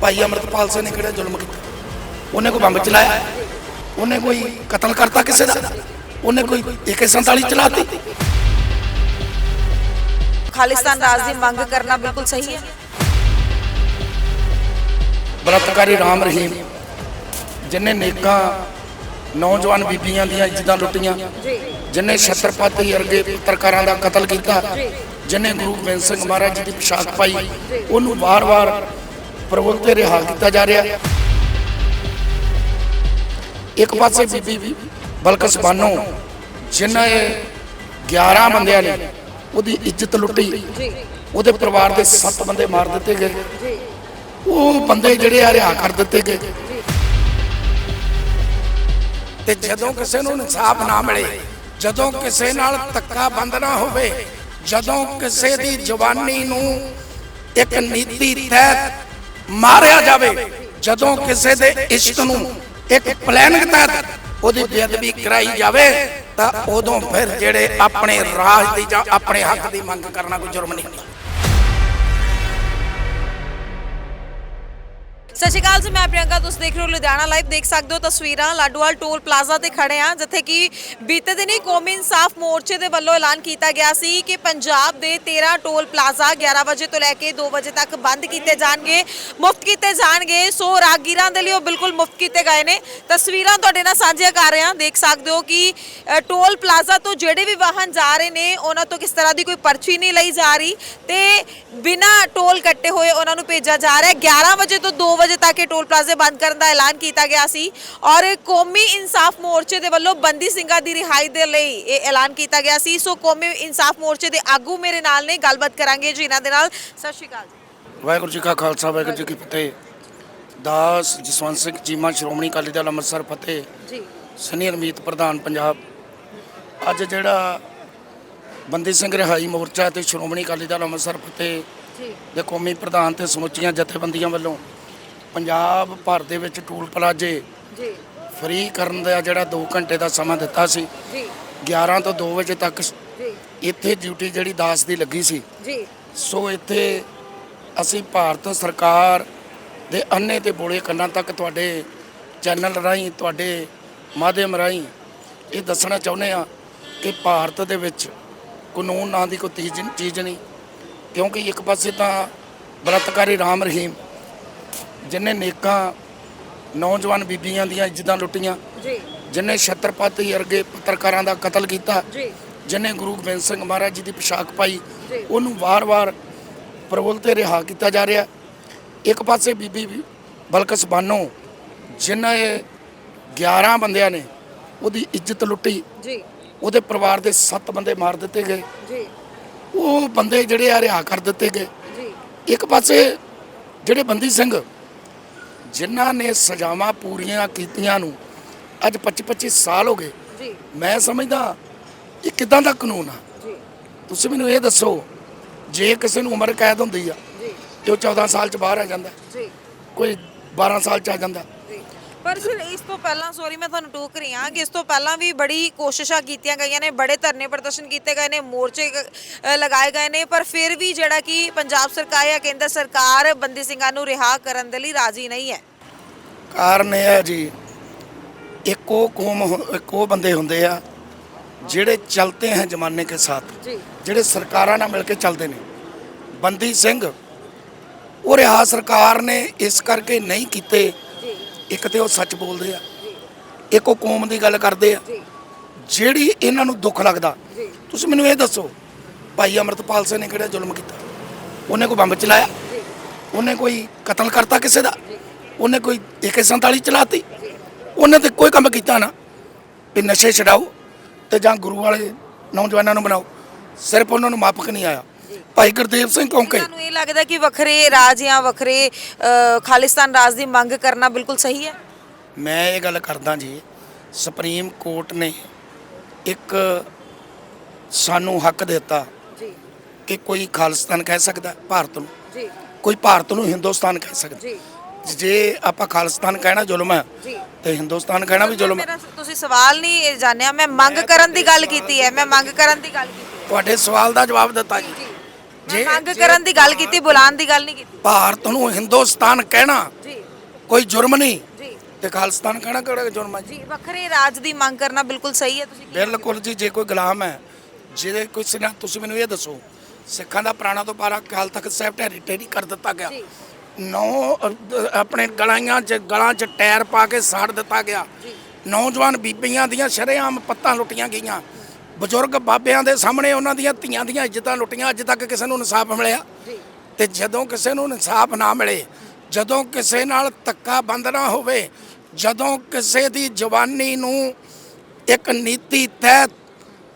ਭਾਈ ਅਮਰਤਪਾਲ ਸਿੰਘ ਨੇ ਕਿਹੜਾ ਜ਼ੁਲਮ ਕੀਤਾ? ਉਹਨੇ ਕੋਈ ਬੰਬ ਚਲਾਇਆ? ਉਹਨੇ ਕੋਈ ਕਤਲ ਕਰਤਾ ਕਿਸੇ ਦਾ? ਉਹਨੇ ਕੋਈ AK47 ਚਲਾਤੀ? ਖਾਲਿਸਤਾਨ ਰਾਜ ਦੀ ਮੰਗ ਕਰਨਾ ਬਿਲਕੁਲ ਸਹੀ ਹੈ। ਬਲਾਤਕਾਰੀ ਰਾਮ ਰਹੀਮ ਜਿਨੇ ਨੇਕਾਂ ਨੌਜਵਾਨ ਬੀਬੀਆਂ ਦੀਆਂ ਇੱਜ਼ਤਾਂ ਲੁੱਟੀਆਂ ਜਿਨੇ ਛਤਰਪਤੀ ਵਰਗੇ ਪੱਤਰਕਾਰਾਂ ਦਾ ਕਤਲ ਕੀਤਾ ਜਿਨੇ ਗੁਰੂ ਗੋਬਿੰਦ ਸਿੰਘ ਮਹਾਰਾਜ ਜੀ ਦੀ ਪੋਸ਼ਾਕ ਪਾਈ ਉਹਨੂੰ ਵਾਰ-ਵਾਰ ਪ੍ਰਭੂ ਤੇ ਰਿਹਾ ਕੀਤਾ ਜਾ ਰਿਹਾ। ਇੱਕ ਪਾਸੇ ਬੀਬੀ ਬਲਕਸ ਬਾਨੋ ਜਿਨ੍ਹਾਂ ਇਹ 11 ਬੰਦਿਆਂ ਨੇ ਉਹਦੀ ਇੱਜ਼ਤ ਲੁੱਟੀ ਉਹਦੇ ਪਰਿਵਾਰ ਦੇ 7 ਬੰਦੇ ਮਾਰ ਦਿੱਤੇ ਗਏ। ਉਹ ਬੰਦੇ ਜਿਹੜੇ ਆ ਰਿਹਾ ਕਰ ਦਿੱਤੇ ਗਏ। ਤੇ ਜਦੋਂ ਕਿਸੇ ਨੂੰ ਇਨਸਾਫ ਨਾ ਮਿਲੇ ਜਦੋਂ ਕਿਸੇ ਨਾਲ ਧੱਕਾ ਬੰਦ ਨਾ ਹੋਵੇ ਜਦੋਂ ਕਿਸੇ ਦੀ ਜਵਾਨੀ ਨੂੰ ਇੱਕ ਨੀਤੀ ਤਹਿਤ ਮਾਰਿਆ ਜਾਵੇ। ਜਦੋਂ ਕਿਸੇ ਦੇ ਇਸ਼ਕ ਨੂੰ ਇੱਕ ਪਲੈਨਿੰਗ ਤਹਿਤ ਉਹਦੀ ਬੇਅਦਬੀ ਕਰਾਈ ਜਾਵੇ, ਤਾਂ ਉਦੋਂ ਫਿਰ ਜਿਹੜੇ ਆਪਣੇ ਰਾਜ ਦੀ ਜਾਂ ਆਪਣੇ ਹੱਕ ਦੀ ਮੰਗ ਕਰਨਾ ਕੋਈ ਜੁਰਮ ਨਹੀਂ ਸਤਿ ਸ਼੍ਰੀ ਅਕਾਲ ਜੀ, ਮੈਂ ਪ੍ਰਿਯੰਕਾ, ਤੁਸੀਂ ਦੇਖ ਰਹੇ ਹੋ ਲੁਧਿਆਣਾ ਲਾਈਵ। ਦੇਖ ਸਕਦੇ ਹੋ ਤਸਵੀਰਾਂ ਲਾਡੂਵਾਲ ਟੋਲ ਪਲਾਜ਼ਾ ਤੇ ਖੜੇ ਆ, ਜਿੱਥੇ ਕਿ ਬੀਤੇ ਦਿਨੀ ਕੌਮੀ ਇਨਸਾਫ ਮੋਰਚੇ ਦੇ ਵੱਲੋਂ ਐਲਾਨ ਕੀਤਾ ਗਿਆ ਸੀ ਕਿ ਪੰਜਾਬ ਦੇ 13 ਟੋਲ ਪਲਾਜ਼ਾ 11 ਵਜੇ ਤੋਂ ਲੈ ਕੇ 2 ਵਜੇ ਤੱਕ ਬੰਦ ਕੀਤੇ ਜਾਣਗੇ, ਮੁਫਤ ਕੀਤੇ ਜਾਣਗੇ। ਸੋ ਰਾਗੀਰਾਂ ਦੇ ਲਈ ਉਹ ਬਿਲਕੁਲ ਮੁਫਤ ਕੀਤੇ ਗਏ ਨੇ। ਤਸਵੀਰਾਂ ਤੁਹਾਡੇ ਨਾਲ ਸਾਂਝੀਆਂ ਕਰ ਰਹੇ ਹਾਂ। ਦੇਖ ਸਕਦੇ ਹੋ ਕਿ ਟੋਲ ਪਲਾਜ਼ਾ ਤੋਂ ਜਿਹੜੇ ਵੀ ਵਾਹਨ ਜਾ ਰਹੇ ਨੇ, ਉਹਨਾਂ ਤੋਂ ਕਿਸ ਤਰ੍ਹਾਂ ਦੀ ਕੋਈ ਪਰਚੀ ਨਹੀਂ ਲਈ ਜਾ ਰਹੀ ਤੇ ਬਿਨਾ ਟੋਲ ਕੱਟੇ ਹੋਏ ਉਹਨਾਂ ਨੂੰ ਭੇਜਿਆ ਜਾ ਰਿਹਾ। ਹੈ 11 ਵਜੇ ਤੋਂ 2 ਵਜੇ ਤੱਕ ਇਹ ਟੋਲ ਪਲਾਜ਼ੇ ਬੰਦ ਕਰਨ ਦਾ ਐਲਾਨ ਕੀਤਾ ਗਿਆ ਸੀ ਔਰ ਕੌਮੀ ਇਨਸਾਫ ਮੋਰਚੇ ਦੇ ਵੱਲੋਂ ਬੰਦੀ ਸਿੰਘਾਂ ਦੀ ਰਿਹਾਈ ਦੇ ਲਈ ਇਹ ਐਲਾਨ ਕੀਤਾ ਗਿਆ ਸੀ। ਸੋ ਕੌਮੀ ਇਨਸਾਫ ਮੋਰਚੇ ਦੇ ਆਗੂ ਮੇਰੇ ਨਾਲ ਨੇ ਗੱਲਬਾਤ ਕਰਾਂਗੇ ਜੀ ਇਹਨਾਂ ਦੇ ਨਾਲ। ਸਤਿ ਸ਼੍ਰੀ ਅਕਾਲ ਜੀ। ਵਾਹਿਗੁਰੂ ਜੀ ਕਾ ਖਾਲਸਾ ਵਾਹਿਗੁਰੂ ਜੀ ਕੀ ਫਤਿਹ। ਦਾਸ ਜਸਵੰਤ ਸਿੰਘ ਚੀਮਾ ਸ਼੍ਰੋਮਣੀ ਅਕਾਲੀ ਦਲ ਅੰਮ੍ਰਿਤਸਰ ਫਤਿਹ। ਜੀ। ਸੀਨੀਅਰ ਮੀਤ ਪ੍ਰਧਾਨ ਪੰਜਾਬ। ਅੱਜ ਜਿਹੜਾ ਬੰਦੀ ਸਿੰਘ ਰਿਹਾਈ ਮੋਰਚਾ ਤੇ ਸ਼੍ਰੋਮਣੀ ਅਕਾਲੀ ਦਲ ਅੰਮ੍ਰਿਤਸਰ ਫਤਿਹ ਜੀ। ਦੇ ਕੌਮੀ ਪ੍ਰਧਾਨ ਤੇ ਸਮੁੱਚੀਆਂ ਜਥੇਬੰਦੀਆਂ ਵੱਲੋਂ ਪੰਜਾਬ ਭਰ ਦੇ ਵਿੱਚ ਟੂਲ ਪਲਾਜੇ ਜੀ। ਫ੍ਰੀ ਕਰਨ ਦਾ ਜਿਹੜਾ 2 ਘੰਟੇ ਦਾ ਸਮਾਂ ਦਿੱਤਾ ਸੀ। ਜੀ। 11 ਤੋਂ 2 ਵਜੇ ਤੱਕ ਜੀ। ਇੱਥੇ ਡਿਊਟੀ ਜਿਹੜੀ ਦਾਸ ਦੀ ਲੱਗੀ ਸੀ। ਜੀ। ਸੋ ਇੱਥੇ ਅਸੀਂ ਭਾਰਤ ਸਰਕਾਰ ਦੇ ਅੰਨੇ ਤੇ ਬੋਲੇ ਕੰਨਾਂ ਤੱਕ ਤੁਹਾਡੇ ਚੈਨਲ ਰਾਹੀਂ ਤੁਹਾਡੇ ਮਾਧਿਅਮ ਰਾਹੀਂ ਇਹ ਦੱਸਣਾ ਚਾਹੁੰਦੇ ਆ ਕਿ ਭਾਰਤ ਦੇ ਵਿੱਚ ਕਾਨੂੰਨ ਨਾਂ ਦੀ ਕੋਈ ਚੀਜ਼ ਨਹੀਂ। ਕਿਉਂਕਿ ਇੱਕ ਪਾਸੇ ਤਾਂ ਬਲਾਤਕਾਰੀ ਰਾਮ ਰਹੀਮ ਜਿਨੇ ਨੇਕਾਂ ਨੌਜਵਾਨ ਬੀਬੀਆਂ ਦੀਆਂ ਇੱਜ਼ਤਾਂ ਲੁੱਟੀਆਂ ਜੀ। ਜਿਨੇ ਛਤਰਪਤੀ ਵਰਗੇ ਪੱਤਰਕਾਰਾਂ ਦਾ ਕਤਲ ਕੀਤਾ ਜੀ। ਜਿਨੇ ਗੁਰੂ ਗੋਬਿੰਦ ਸਿੰਘ ਮਹਾਰਾਜ ਜੀ ਦੀ ਪੋਸ਼ਾਕ ਪਾਈ। ਉਹਨੂੰ ਵਾਰ-ਵਾਰ ਪ੍ਰਬਲ ਤੇ ਰਿਹਾ ਕੀਤਾ ਜਾ ਰਿਹਾ। ਇੱਕ ਪਾਸੇ ਬੀਬੀ ਬਲਕਸ ਬਾਨੋ ਜਿਨ੍ਹਾਂ ਇਹ 11 ਬੰਦਿਆਂ ਨੇ ਉਹਦੀ ਇੱਜ਼ਤ ਲੁੱਟੀ ਜੀ। ਉਹਦੇ ਪਰਿਵਾਰ ਦੇ 7 ਬੰਦੇ ਮਾਰ ਦਿੱਤੇ ਗਏ। ਜੀ। ਉਹ ਬੰਦੇ ਜਿਹੜੇ ਆ ਰਿਹਾ ਕਰ ਦਿੱਤੇ ਗਏ। ਜੀ। ਇੱਕ ਪਾਸੇ ਜਿਹੜੇ ਬੰਦੀ ਸਿੰਘ ਜਿਨ੍ਹਾਂ ਨੇ ਸਜ਼ਾਵਾਂ ਪੂਰੀਆਂ ਕੀਤੀਆਂ ਨੂੰ ਅੱਜ 25-25 ਸਾਲ ਹੋ ਗਏ। ਜੀ। ਮੈਂ ਸਮਝਦਾ ਇਹ ਕਿਦਾਂ ਦਾ ਕਾਨੂੰਨ ਆ। ਜੀ। ਤੁਸੀਂ ਮੈਨੂੰ ਇਹ ਦੱਸੋ ਜੇ ਕਿਸੇ ਨੂੰ ਉਮਰ ਕੈਦ ਹੁੰਦੀ ਆ ਜੀ। ਤੇ ਉਹ 14 ਸਾਲ ਚ ਬਾਹਰ ਆ ਜਾਂਦਾ। ਜੀ। ਕੋਈ 12 ਸਾਲ ਚ ਆ ਜਾਂਦਾ। ਪਰ ਸਰ ਇਸ ਤੋਂ ਪਹਿਲਾਂ ਸੌਰੀ ਮੈਂ ਤੁਹਾਨੂੰ ਟੋਕ ਰਹੀ ਹਾਂ ਕਿ ਇਸ ਤੋਂ ਪਹਿਲਾਂ ਵੀ ਬੜੀ ਕੋਸ਼ਿਸ਼ਾਂ ਕੀਤੀਆਂ ਗਈਆਂ ਨੇ ਬੜੇ ਧਰਨੇ ਪ੍ਰਦਰਸ਼ਨ ਕੀਤੇ ਗਏ ਨੇ ਮੋਰਚੇ ਅ, ਲਗਾਏ ਗਏ ਨੇ ਪਰ ਫਿਰ ਵੀ ਜਿਹੜਾ ਕਿ ਪੰਜਾਬ ਸਰਕਾਰ ਜਾਂ ਕੇਂਦਰ ਸਰਕਾਰ ਬੰਦੀ ਸਿੰਘਾਂ ਨੂੰ ਰਿਹਾ ਕਰਨ ਦੇ ਲਈ ਰਾਜ਼ੀ ਨਹੀਂ ਹੈ। ਕਾਰਨ ਇਹ ਹੈ ਜੀ ਇੱਕੋ ਕੌਮ ਹੁ- ਇੱਕੋ ਬੰਦੇ ਹੁੰਦੇ ਆ ਜਿਹੜੇ ਚਲਤੇ ਹੈ ਜ਼ਮਾਨੇ ਕੇ ਸਾਥ ਜੀ। ਜਿਹੜੇ ਸਰਕਾਰਾਂ ਨਾਲ ਮਿਲ ਕੇ ਚੱਲਦੇ ਨੇ। ਬੰਦੀ ਸਿੰਘ ਉਹ ਰਿਹਾ ਸਰਕਾਰ ਨੇ ਇਸ ਕਰਕੇ ਨਹੀਂ ਕੀਤੇ ਇੱਕ ਤੇ ਉਹ ਸੱਚ ਬੋਲਦੇ ਆ ਇੱਕੋ ਕੌਮ ਦੀ ਗੱਲ ਕਰਦੇ ਆ। ਜਿਹੜੀ ਇਹਨਾਂ ਨੂੰ ਦੁੱਖ ਲੱਗਦਾ ਤੁਸੀਂ ਮੈਨੂੰ ਇਹ ਦੱਸੋ ਭਾਈ ਅਮਰਤਪਾਲ ਸਿੰਘ ਨੇ ਕਿਹੜਾ ਜ਼ੁਲਮ ਕੀਤਾ? ਉਹਨੇ ਕੋਈ ਬੰਬ ਚਲਾਇਆ? ਉਹਨੇ ਕੋਈ ਕਤਲ ਕਰਤਾ ਕਿਸੇ ਦਾ? ਉਹਨੇ ਕੋਈ AK47 ਚਲਾਤੀ? ਉਹਨੇ ਤੇ ਕੋਈ ਕੰਮ ਕੀਤਾ ਨਾ? ਵੀ ਨਸ਼ੇ ਛਡਾਓ ਤੇ ਜਾਂ ਗੁਰੂ ਵਾਲੇ ਨੌਜਵਾਨਾਂ ਨੂੰ ਬਣਾਓ। ਸਿਰਫ ਉਹਨਾਂ ਨੂੰ ਮਾਪਕ ਨਹੀਂ ਆਇਆ। ਭਾਈ ਗੁਰਦੇਵ ਸਿੰਘ ਕੌਂਕੇ। ਤੁਹਾਨੂੰ ਇਹ ਲੱਗਦਾ ਕਿ ਵੱਖਰੇ ਰਾਜ ਜਾਂ ਵੱਖਰੇ ਅ, ਖਾਲਿਸਤਾਨ ਰਾਜ ਦੀ ਮੰਗ ਕਰਨਾ ਬਿਲਕੁਲ ਸਹੀ ਹੈ? ਮੈਂ ਇਹ ਗੱਲ ਕਰਦਾ ਜੀ ਸੁਪਰੀਮ ਕੋਰਟ ਨੇ ਇੱਕ ਸਾਨੂੰ ਹੱਕ ਦਿੱਤਾ ਜੀ। ਕਿ ਕੋਈ ਖਾਲਿਸਤਾਨ ਕਹਿ ਸਕਦਾ ਭਾਰਤ ਨੂੰ। ਜੀ। ਕੋਈ ਭਾਰਤ ਨੂੰ ਹਿੰਦੁਸਤਾਨ ਕਹਿ ਸਕਦਾ। ਜੀ। ਜੇ ਆਪਾਂ ਖਾਲਿਸਤਾਨ ਕਹਿਣਾ ਜ਼ੁਲਮ ਹੈ ਜੀ। ਤੇ ਹਿੰਦੁਸਤਾਨ ਕਹਿਣਾ ਵੀ ਜ਼ੁਲਮ ਹੈ। ਮੇਰਾ ਤੁਸੀਂ ਸਵਾਲ ਨਹੀਂ ਜਾਣਿਆ ਮੈਂ ਮੰਗ ਕਰਨ ਦੀ ਗੱਲ ਕੀਤੀ ਹੈ ਮੈਂ ਮੰਗ ਕਰਨ ਦੀ ਗੱਲ ਕੀਤੀ ਹੈ। ਤੁਹਾਡੇ ਸਵਾਲ ਦਾ ਜਵਾਬ ਦਿੱਤਾ ਜੀ ਜੀ। ਜੇ ਮੰਗ ਕਰਨ ਦੀ ਗੱਲ ਕੀਤੀ ਬੁਲਾਉਣ ਦੀ ਗੱਲ ਨਹੀਂ ਕੀਤੀ। ਭਾਰਤ ਨੂੰ ਹਿੰਦੁਸਤਾਨ ਕਹਿਣਾ ਜੀ। ਕੋਈ ਜੁਰਮ ਨਹੀਂ ਜੀ। ਤੇ ਖਾਲਿਸਤਾਨ ਕਹਿਣਾ ਕਿਹੜਾ ਜੁਰਮ ਹੈ? ਜੀ ਜੀ ਵੱਖਰੇ ਰਾਜ ਦੀ ਮੰਗ ਕਰਨਾ ਬਿਲਕੁਲ ਸਹੀ ਹੈ ਤੁਸੀਂ ਕੀ ਬਿਲਕੁਲ ਜੀ ਜੇ ਕੋਈ ਗੁਲਾਮ ਹੈ ਜਿਹਦੇ ਕੋਈ ਸਿਨਾ ਤੁਸੀਂ ਮੈਨੂੰ ਇਹ ਦੱਸੋ ਸਿੱਖਾਂ ਦਾ ਪੁਰਾਣਾ ਤੋਂ ਪਾਰਾ ਕਾਲ ਤੱਕ ਸਾਹਿਬ ਢੇਰੀ ਕਰ ਦਿੱਤਾ ਗਿਆ। ਜੀ। ਨੌ ਆਪਣੇ ਗਲਾਈਆਂ 'ਚ ਗਲਾਂ 'ਚ ਟਾਇਰ ਪਾ ਕੇ ਸਾੜ ਦਿੱਤਾ ਗਿਆ। ਨੌਜਵਾਨ ਬੀਬੀਆਂ ਦੀਆਂ ਸ਼ਰੇਆਮ ਪੱਤਾਂ ਲੁੱਟੀਆਂ ਗਈਆਂ। ਬਜ਼ੁਰਗ ਬਾਬਿਆਂ ਦੇ ਸਾਹਮਣੇ ਉਹਨਾਂ ਦੀਆਂ ਧੀਆਂ ਦੀਆਂ ਇੱਜ਼ਤਾਂ ਲੁੱਟੀਆਂ ਅੱਜ ਤੱਕ ਕਿਸੇ ਨੂੰ ਇਨਸਾਫ ਮਿਲਿਆ। ਤੇ ਜਦੋਂ ਕਿਸੇ ਨੂੰ ਇਨਸਾਫ ਨਾ ਮਿਲੇ ਜਦੋਂ ਕਿਸੇ ਨਾਲ ਧੱਕਾ ਬੰਦ ਨਾ ਹੋਵੇ ਜਦੋਂ ਕਿਸੇ ਦੀ ਜਵਾਨੀ ਨੂੰ ਇੱਕ ਨੀਤੀ ਤਹਿਤ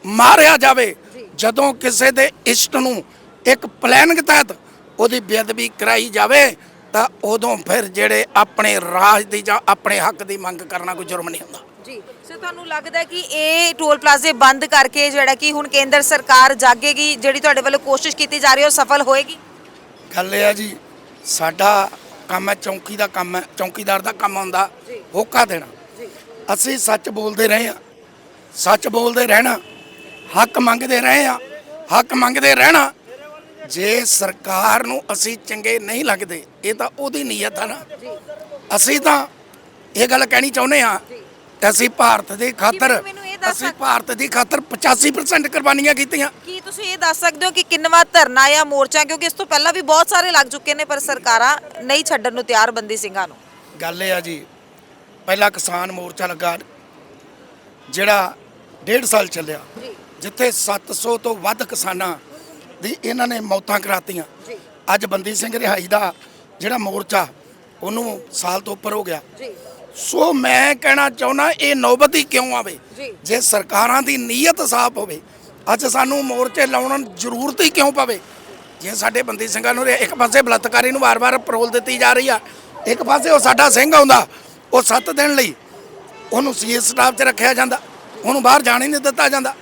ਮਾਰਿਆ ਜਾਵੇ ਜਦੋਂ ਕਿਸੇ ਦੇ ਇਸ਼ਟ ਨੂੰ ਇੱਕ ਪਲੈਨਿੰਗ ਤਹਿਤ ਉਹਦੀ ਬੇਅਦਬੀ ਕਰਾਈ ਜਾਵੇ ਤਾਂ ਉਦੋਂ ਫਿਰ ਜਿਹੜੇ ਆਪਣੇ ਰਾਜ ਦੀ ਜਾਂ ਆਪਣੇ ਹੱਕ ਦੀ ਮੰਗ ਕਰਨਾ ਕੋਈ ਜੁਰਮ ਨਹੀਂ ਹੁੰਦਾ। ਜੀ। ਤੁਹਾਨੂੰ ਲੱਗਦਾ ਹੈ ਕਿ ਇਹ ਟੋਲ ਪਲਾਜ਼ੇ ਬੰਦ ਕਰਕੇ ਜਿਹੜਾ ਕਿ ਹੁਣ ਕੇਂਦਰ ਸਰਕਾਰ ਜਾਗੇਗੀ ਜਿਹੜੀ ਤੁਹਾਡੇ ਵੱਲੋਂ ਕੋਸ਼ਿਸ਼ ਕੀਤੀ ਜਾ ਰਹੀ ਹੈ ਉਹ ਸਫਲ ਹੋਏਗੀ? ਗੱਲ ਇਹ ਆ ਜੀ ਸਾਡਾ ਕੰਮ ਹੈ ਚੌਂਕੀ ਦਾ ਕੰਮ ਹੈ ਚੌਂਕੀਦਾਰ ਦਾ ਕੰਮ ਹੁੰਦਾ ਹੋਕਾ ਦੇਣਾ। ਅਸੀਂ ਸੱਚ ਬੋਲਦੇ ਰਹੇ ਆ ਸੱਚ ਬੋਲਦੇ ਰਹਿਣਾ ਹੱਕ ਮੰਗਦੇ ਰਹੇ ਆ ਹੱਕ ਮੰਗਦੇ ਰਹਿਣਾ ਜੇ ਸਰਕਾਰ ਨੂੰ ਅਸੀਂ ਚੰਗੇ ਨਹੀਂ ਲੱਗਦੇ ਇਹ ਤਾਂ ਉਹਦੀ ਨੀਅਤ ਆ ਨਾ। ਅਸੀਂ ਤਾਂ ਇਹ ਗੱਲ ਕਹਿਣੀ ਚਾਹੁੰਦੇ ਆ ਅਸੀਂ ਭਾਰਤ ਦੀ ਖਾਤਰ ਮੈਨੂੰ- ਮੈਨੂੰ ਇਹ ਦੱਸ ਅਸੀਂ ਸਕ- ਭਾਰਤ ਦੀ ਖਾਤਰ 85% ਕੁਰਬਾਨੀਆਂ ਕੀਤੀਆਂ। ਕੀ ਤੁਸੀਂ ਇਹ ਦੱਸ ਸਕਦੇ ਹੋ ਕਿ ਕਿੰਨਵਾ ਧਰਨਾ ਜਾਂ ਮੋਰਚਾ? ਕਿਉਂਕਿ ਇਸ ਤੋਂ ਪਹਿਲਾਂ ਵੀ ਬਹੁਤ ਸਾਰੇ ਲੱਗ ਚੁੱਕੇ ਨੇ ਪਰ ਸਰਕਾਰਾਂ ਨਹੀਂ ਛੱਡਣ ਨੂੰ ਤਿਆਰ ਬੰਦੀ ਸਿੰਘਾਂ ਨੂੰ। ਗੱਲ ਇਹ ਆ ਜੀ ਪਹਿਲਾ ਕਿਸਾਨ ਮੋਰਚਾ ਲੱਗਾ ਜਿਹੜਾ ਡੇਢ ਸਾਲ ਚੱਲਿਆ। ਜੀ। ਜਿੱਥੇ 700 ਤੋਂ ਵੱਧ ਕਿਸਾਨਾਂ ਦੀ ਇਹਨਾਂ ਨੇ ਮੌਤਾਂ ਕਰਾਤੀਆਂ। ਜੀ। ਅੱਜ ਬੰਦੀ ਸਿੰਘ ਰਿਹਾਈ ਦਾ ਜਿਹੜਾ ਮੋਰਚਾ ਉਹਨੂੰ ਸਾਲ ਤੋਂ ਉੱਪਰ ਹੋ ਗਿਆ। ਜੀ। ਸੋ ਮੈਂ ਕਹਿਣਾ ਚਾਹੁੰਦਾ ਇਹ ਨੌਬਤ ਹੀ ਕਿਉਂ ਆਵੇ? ਜੀ। ਜੇ ਸਰਕਾਰਾਂ ਦੀ ਨੀਅਤ ਸਾਫ਼ ਹੋਵੇ ਅੱਜ ਸਾਨੂੰ ਮੋਰਚੇ ਲਾਉਣ ਦੀ ਜ਼ਰੂਰਤ ਹੀ ਕਿਉਂ ਪਵੇ? ਜੇ ਸਾਡੇ ਬੰਦੀ ਸਿੰਘਾਂ ਨੂੰ ਇੱਕ ਪਾਸੇ ਬਲਤਕਾਰੀ ਨੂੰ ਵਾਰ-ਵਾਰ ਪਰੋਲ ਦਿੱਤੀ ਜਾ ਰਹੀ ਆ ਇੱਕ ਪਾਸੇ ਉਹ ਸਾਡਾ ਸਿੰਘ ਆਉਂਦਾ ਉਹ 7 ਦਿਨ ਲਈ ਉਹਨੂੰ ਸੀਐਸ ਸਟਾਫ 'ਚ ਰੱਖਿਆ ਜਾਂਦਾ ਉਹਨੂੰ ਬਾਹਰ ਜਾਣ ਹੀ ਨਹੀਂ ਦਿੱਤਾ ਜਾਂਦਾ।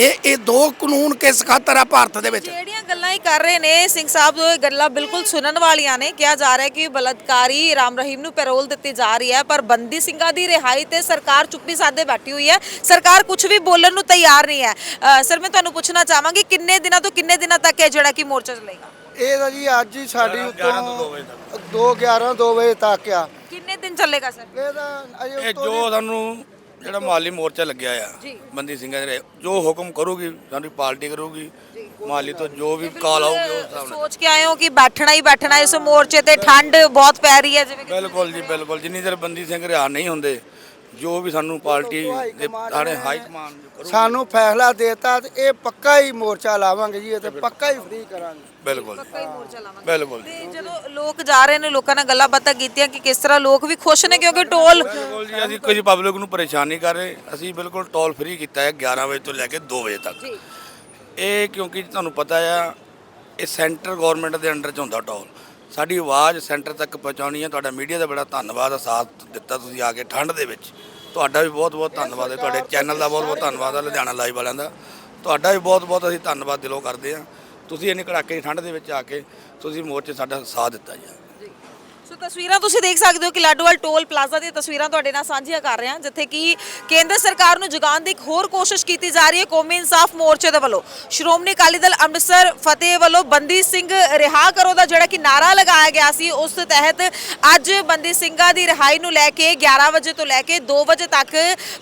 ਇਹ ਇਹ ਦੋ ਕਾਨੂੰਨ ਕਿਸ ਖਾਤਰ ਆ ਭਾਰਤ ਦੇ ਵਿੱਚ? ਜਿਹੜੀਆਂ ਗੱਲਾਂ ਹੀ ਕਰ ਰਹੇ ਨੇ ਸਿੰਘ ਸਾਹਿਬ ਉਹ ਇਹ ਗੱਲਾਂ ਬਿਲਕੁਲ ਸੁਣਨ ਵਾਲੀਆਂ ਨੇ। ਕਿਹਾ ਜਾ ਰਿਹਾ ਹੈ ਕਿ ਬਲਤਕਾਰੀ ਰਾਮ ਰਹੀਮ ਨੂੰ ਪੈਰੋਲ ਦਿੱਤੀ ਜਾ ਰਹੀ ਹੈ ਪਰ ਬੰਦੀ ਸਿੰਘਾਂ ਦੀ ਰਿਹਾਈ ਤੇ ਸਰਕਾਰ ਚੁੱਪੀ ਸਾਧੇ ਬੈਠੀ ਹੋਈ ਹੈ। ਸਰਕਾਰ ਕੁਝ ਵੀ ਬੋਲਣ ਨੂੰ ਤਿਆਰ ਨਹੀਂ ਹੈ। ਸਰ ਮੈਂ ਤੁਹਾਨੂੰ ਪੁੱਛਣਾ ਚਾਹਾਂਗੀ ਕਿੰਨੇ ਦਿਨਾਂ ਤੋਂ ਕਿੰਨੇ ਦਿਨਾਂ ਤੱਕ ਇਹ ਜਿਹੜਾ ਕਿ ਮੋਰਚਾ ਚੱਲੇਗਾ? ਇਹ ਤਾਂ ਜੀ ਅੱਜ ਹੀ ਸਾਡੀ ਉੱਤੋਂ 2 11 2 ਵਜੇ ਤੱਕ ਆ। ਕਿੰਨੇ ਦਿਨ ਚੱਲੇਗਾ ਸਰ? ਇਹ ਤਾਂ ਅਜੇ ਇਹ ਜੋ ਸਾਨੂੰ ਜਿਹੜਾ ਮਾਲੀ ਮੋਰਚਾ ਲੱਗਿਆ ਆ ਜੀ। ਬੰਦੀ ਸਿੰਘਾਂ ਦੇ ਜੋ ਹੁਕਮ ਕਰੂਗੀ ਸਾਡੀ ਪਾਰਟੀ ਕਰੂਗੀ ਮਾਲੀ ਤੋਂ ਜੋ ਵੀ ਕਾਲ ਆਊਗੀ ਉਸ ਹਿਸਾਬ ਨਾਲ। ਸੋਚ ਕੇ ਆਏ ਹੋ ਕਿ ਬੈਠਣਾ ਹੀ ਬੈਠਣਾ ਇਸ ਮੋਰਚੇ ਤੇ ਠੰਡ ਬਹੁਤ ਪੈ ਰਹੀ ਹੈ ਜਿਵੇਂ ਬਿਲਕੁਲ ਜੀ ਬਿਲਕੁਲ। ਜਿੰਨੀ ਦੇਰ ਬੰਦੀ ਸਿੰਘ ਰਿਹਾਰ ਨਹੀਂ ਹੁੰਦੇ ਜੋ ਵੀ ਸਾਨੂੰ ਪਾਰਟੀ ਦੇ ਸਾਡੇ ਹਾਈ ਕਮਾਂਡ ਸਾਨੂੰ ਫੈਸਲਾ ਦੇਤਾ ਤੇ ਇਹ ਪੱਕਾ ਹੀ ਮੋਰਚਾ ਲਾਵਾਂਗੇ ਜੀ ਇਹ ਤੇ ਪੱਕਾ ਹੀ ਫ੍ਰੀ ਕਰਾਂਗੇ। ਬਿਲਕੁਲ। ਪੱਕਾ ਹੀ ਮੋਰਚਾ ਲਾਵਾਂਗੇ। ਬਿਲਕੁਲ ਤੇ ਜਦੋਂ ਲੋਕ ਜਾ ਰਹੇ ਨੇ ਲੋਕਾਂ ਨਾਲ ਗੱਲਾਂ ਬਾਤਾਂ ਕੀਤੀਆਂ ਕਿ ਕਿਸ ਤਰ੍ਹਾਂ ਲੋਕ ਵੀ ਖੁਸ਼ ਨੇ ਕਿਉਂਕਿ ਟੋਲ ਬਿਲਕੁਲ ਜੀ ਅਸੀਂ ਕੋਈ ਪਬਲਿਕ ਨੂੰ ਪਰੇਸ਼ਾਨ ਨਹੀਂ ਕਰ ਰਹੇ। ਅਸੀਂ ਬਿਲਕੁਲ ਟੋਲ ਫ੍ਰੀ ਕੀਤਾ ਹੈ 11 ਵਜੇ ਤੋਂ ਲੈ ਕੇ 2 ਵਜੇ ਤੱਕ। ਜੀ। ਇਹ ਕਿਉਂਕਿ ਤੁਹਾਨੂੰ ਪਤਾ ਆ ਇਹ ਸੈਂਟਰ ਗਵਰਨਮੈਂਟ ਦੇ ਅੰਡਰ ਚ ਹੁੰਦਾ ਟੋਲ। ਸਾਡੀ ਆਵਾਜ਼ ਸੈਂਟਰ ਤੱਕ ਪਹੁੰਚਾਉਣੀ ਹੈ ਤੁਹਾਡਾ ਮੀਡੀਆ ਦਾ ਬੜਾ ਧੰਨਵਾਦ ਆ ਸਾਥ ਦਿੱਤਾ ਤੁਸੀਂ ਆ ਕੇ ਠੰਡ ਦੇ ਵਿੱਚ। ਤੁਹਾਡਾ ਵੀ ਬਹੁਤ ਬਹੁਤ ਧੰਨਵਾਦ ਹੈ। ਤੁਹਾਡੇ ਚੈਨਲ ਦਾ ਬਹੁਤ ਬਹੁਤ ਧੰਨਵਾਦ ਹੈ, ਲੁਧਿਆਣਾ ਲਾਈਵ ਵਾਲਿਆਂ ਦਾ। ਤੁਹਾਡਾ ਵੀ ਬਹੁਤ ਬਹੁਤ ਅਸੀਂ ਧੰਨਵਾਦ ਦਿਲੋਂ ਕਰਦੇ ਹਾਂ। ਤੁਸੀਂ ਇੰਨੀ ਕੜਾਕੇ ਦੀ ਠੰਡ ਦੇ ਵਿੱਚ ਆ ਕੇ ਤੁਸੀਂ ਮੋਰਚੇ ਸਾਡਾ ਸਾਥ ਦਿੱਤਾ ਜੀ। ਸੋ ਤਸਵੀਰਾਂ ਤੁਸੀਂ ਦੇਖ ਸਕਦੇ ਹੋ ਕਿ ਲਾਡੋਵਾਲ ਟੋਲ ਪਲਾਜ਼ਾ ਦੀਆਂ ਤਸਵੀਰਾਂ ਤੁਹਾਡੇ ਨਾਲ ਸਾਂਝੀਆਂ ਕਰ ਰਹੇ ਹਾਂ, ਜਿੱਥੇ ਕਿ ਕੇਂਦਰ ਸਰਕਾਰ ਨੂੰ ਜਗਾਉਣ ਦੀ ਇੱਕ ਹੋਰ ਕੋਸ਼ਿਸ਼ ਕੀਤੀ ਜਾ ਰਹੀ ਹੈ ਕੌਮੀ ਇਨਸਾਫ ਮੋਰਚੇ ਦੇ ਵੱਲੋਂ। ਸ਼੍ਰੋਮਣੀ ਅਕਾਲੀ ਦਲ ਅੰਮ੍ਰਿਤਸਰ ਫਤਿਹ ਵੱਲੋਂ ਬੰਦੀ ਸਿੰਘ ਰਿਹਾ ਕਰੋ ਦਾ ਜਿਹੜਾ ਕਿ ਨਾਰਾ ਲਗਾਇਆ ਗਿਆ ਸੀ, ਉਸ ਤਹਿਤ ਅੱਜ ਬੰਦੀ ਸਿੰਘਾਂ ਦੀ ਰਿਹਾਈ ਨੂੰ ਲੈ ਕੇ 11 ਵਜੇ ਤੋਂ ਲੈ ਕੇ 2 ਵਜੇ ਤੱਕ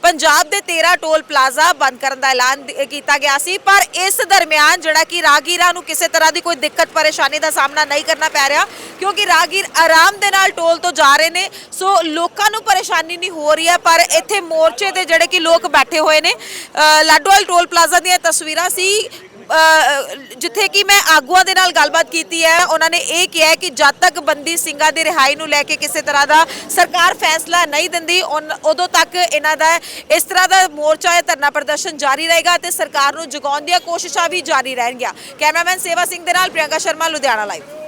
ਪੰਜਾਬ ਦੇ 13 ਟੋਲ ਪਲਾਜ਼ਾ ਬੰਦ ਕਰਨ ਦਾ ਐਲਾਨ ਕੀਤਾ ਗਿਆ ਸੀ। ਪਰ ਇਸ ਦਰਮਿਆਨ ਜਿਹੜਾ ਕਿ ਰਾਗੀਰਾਂ ਨੂੰ ਕਿਸੇ ਤਰ੍ਹਾਂ ਦੀ ਕੋਈ ਦਿੱਕਤ, ਪਰੇਸ਼ਾਨੀ ਦਾ ਸਾਹਮਣਾ ਨਹੀਂ ਕਰਨਾ ਪੈ ਰਿਹਾ, ਕਿਉਂਕਿ ਰਾਗੀਰ ਆਰਾਮ ਦੇ ਨਾਲ ਟੋਲ ਤੋਂ ਜਾ ਰਹੇ ਨੇ। ਸੋ ਲੋਕਾਂ ਨੂੰ ਪਰੇਸ਼ਾਨੀ ਨਹੀਂ ਹੋ ਰਹੀ ਹੈ, ਪਰ ਇੱਥੇ ਮੋਰਚੇ ਤੇ ਜਿਹੜੇ ਕਿ ਲੋਕ ਬੈਠੇ ਹੋਏ ਨੇ ਲਾਡੋਵਾਲ ਟੋਲ ਪਲਾਜ਼ਾ ਦੀਆਂ ਤਸਵੀਰਾਂ ਸੀ। ਜਿੱਥੇ ਕਿ ਮੈਂ ਆਗੂਆਂ ਦੇ ਨਾਲ ਗੱਲਬਾਤ ਕੀਤੀ ਹੈ, ਉਹਨਾਂ ਨੇ ਇਹ ਕਿਹਾ ਕਿ ਜਦ ਤੱਕ ਬੰਦੀ ਸਿੰਘਾਂ ਦੀ ਰਿਹਾਈ ਨੂੰ ਲੈ ਕੇ ਕਿਸੇ ਤਰ੍ਹਾਂ ਦਾ ਸਰਕਾਰ ਫੈਸਲਾ ਨਹੀਂ ਦਿੰਦੀ ਉਦੋਂ ਤੱਕ ਇਹਨਾਂ ਦਾ ਇਸ ਤਰ੍ਹਾਂ ਦਾ ਮੋਰਚਾ ਜਾਂ ਧਰਨਾ ਪ੍ਰਦਰਸ਼ਨ ਜਾਰੀ ਰਹੇਗਾ ਤੇ ਸਰਕਾਰ ਨੂੰ ਜਗਾਉਣ ਦੀਆਂ ਕੋਸ਼ਿਸ਼ਾਂ ਵੀ ਜਾਰੀ ਰਹਿਣਗੀਆਂ। ਕੈਮਰਾਮੈਨ ਸੇਵਾ ਸਿੰਘ ਦੇ ਨਾਲ ਪ੍ਰਿਯੰਕਾ ਸ਼ਰਮਾ, ਲੁਧਿਆਣਾ ਲਾਈਵ